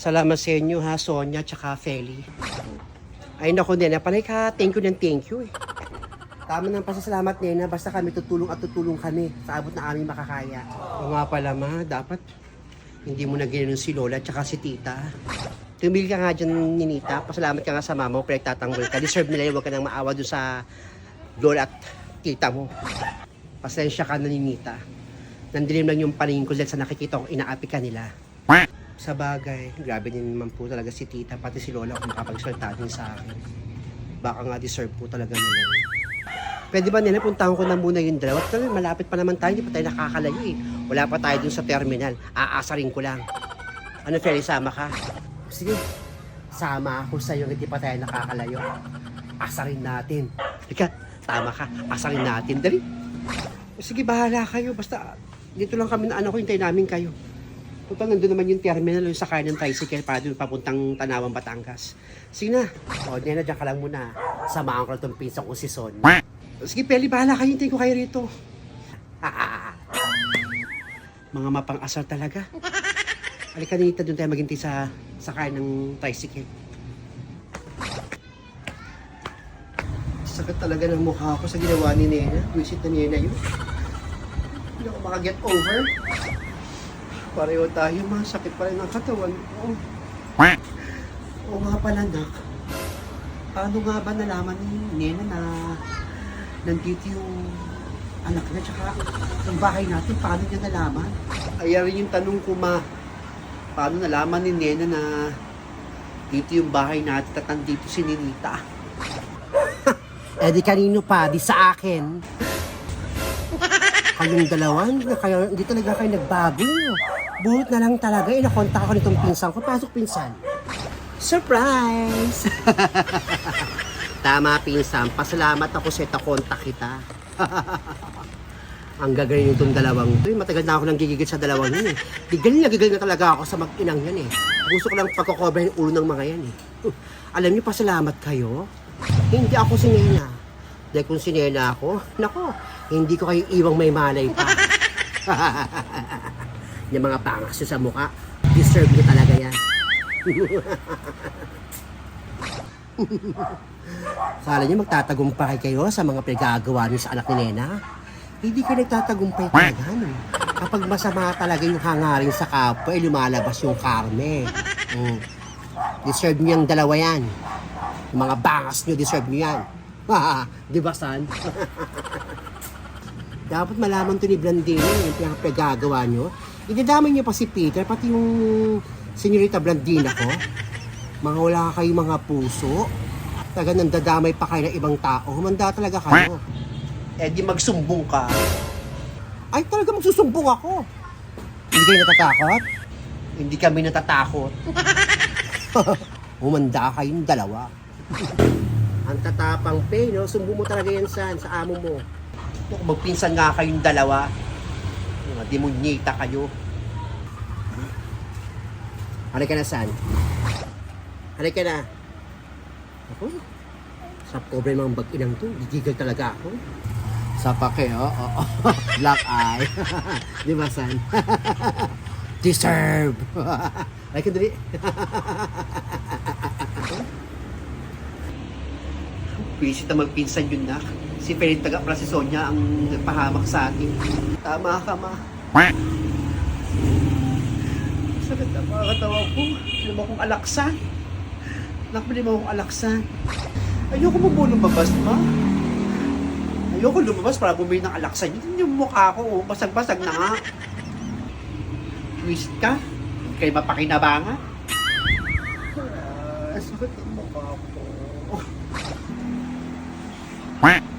Salamat sa inyo ha, Sonia tsaka Feli. Ay nako, Nena, panay ka, thank you ng thank you eh. Tama ng pasasalamat, Nena, basta kami tutulong at tutulong kami sa abot na aming makakaya. O nga pala, ma, dapat hindi mo na ginanon si Lola tsaka si Tita. Tumigil ka nga dyan, Ninita. Pasalamat ka nga sa mama mo, pero nagtatanggol ka. Deserve nila yun, huwag ka nang maawa doon sa Lola at Tita mo. Pasensya ka na, Ninita. Nandilim lang yung paningin ko dahil sa nakikita ko, inaapi ka nila. Sa bagay, grabe din naman po talaga si tita, pati si lola kung kapagsalita din sa akin. Baka nga deserve po talaga nila. Pwede ba nila puntahan ko na muna yung dalawa? Talaga, malapit pa naman tayo, hindi pa tayo nakakalayo eh. Wala pa tayo dun sa terminal. Aasarin ko lang. Ano, Ferry, sama ka? Sige, sama ako sa'yo, hindi pa tayo nakakalayo. Asarin natin. Ika, tama ka, asarin natin. Dali. Sige, bahala kayo. Basta, dito lang kami na ano ko, hintayin namin kayo. Punta nandun naman yung terminal, yung sakay ng tricycle para doon papuntang Tanawan, Batangas. Sige na. O, Nena, dyan ka lang muna. Samahan ko lang itong pinsan ko si Son. Sige, Peli, bahala kayo. Hintayin ko kayo rito. Mga mapang-asar talaga. Halika nita doon tayo maghintay sa sakay ng tricycle. Sakit talaga ng mukha ko sa ginawa ni Nena. Visit na Nena yun. Hindi ako makaget over. Pareho tayo, ma. Sakit pa rin ang katawan ko. Oo nga pala, nak. Paano nga ba nalaman ni Nena na nandito yung anak niya tsaka ang bahay natin? Paano niya nalaman? Kaya rin yung tanong ko, ma. Paano nalaman ni Nena na dito yung bahay natin at nandito si Ninita? eh di kanino pa? Di sa akin. Kayong dalawa, hindi, na kayo, hindi talaga kayo nagbago. Buhot na lang talaga, inakontak ako nitong pinsan ko. Pasok pinsan. Surprise! Tama pinsan, pasalamat ako sa kontak kita. Ang gagaling itong dalawang to. eh. Matagal na ako nang gigigil sa dalawang yun eh. Gigaling na gigaling na talaga ako sa mag-inang yan eh. Gusto ko lang pagkakover yung ulo ng mga yan eh. Alam niyo, pasalamat kayo. Hindi ako si Nena. Dahil kung si Nena ako, nako, hindi ko kayo iwang may malay pa. yung mga pangas sa mukha, deserve nyo talaga yan. Kala niyo magtatagumpay kayo sa mga pinagagawa niyo sa anak ni Nena? Hindi kayo nagtatagumpay talaga, no? Kapag masama talaga yung hangarin sa kapwa, eh, lumalabas yung karne. Mm. Deserve niyo yung dalawa yan. Yung mga bangas niyo, deserve niyo yan. Di ba, San? Dapat malaman to ni Blandino yung pinagagawa niyo. Idadamay niyo pa si Peter, pati yung senyorita Blandina ko. Mga wala kayong mga puso. Taga nang dadamay pa kayo ng ibang tao. Humanda talaga kayo. Eh di magsumbong ka. Ay talaga magsusumbong ako. Hindi kayo natatakot? Hindi kami natatakot. Humanda kayong dalawa. Ang tatapang pe, no? Sumbong mo talaga yan san, sa amo mo. Kung magpinsan nga kayong dalawa, mga demonyita kayo. Halika na, San. Halika na. Ako, sa pobre mga bag-inang to, gigigil talaga ako. Sa pake, oo. Oh, oh. Black eye. Di ba, San? Deserve. Halika dali. Visit na magpinsan yun na. Si Ferin taga si Sonia ang nagpahamak sa atin. Tama ka, ma. Sakit na mga katawan ko. Lima kong alaksan. Naku, lima kong alaksan. Ayoko mo po lumabas, ma. Ayoko lumabas para bumili ng alaksan. Yun yung mukha ko, oh. basag-basag na nga. Twist ka? Hindi kayo mapakinabangan? Ah, sakit ang mukha ko. Quack.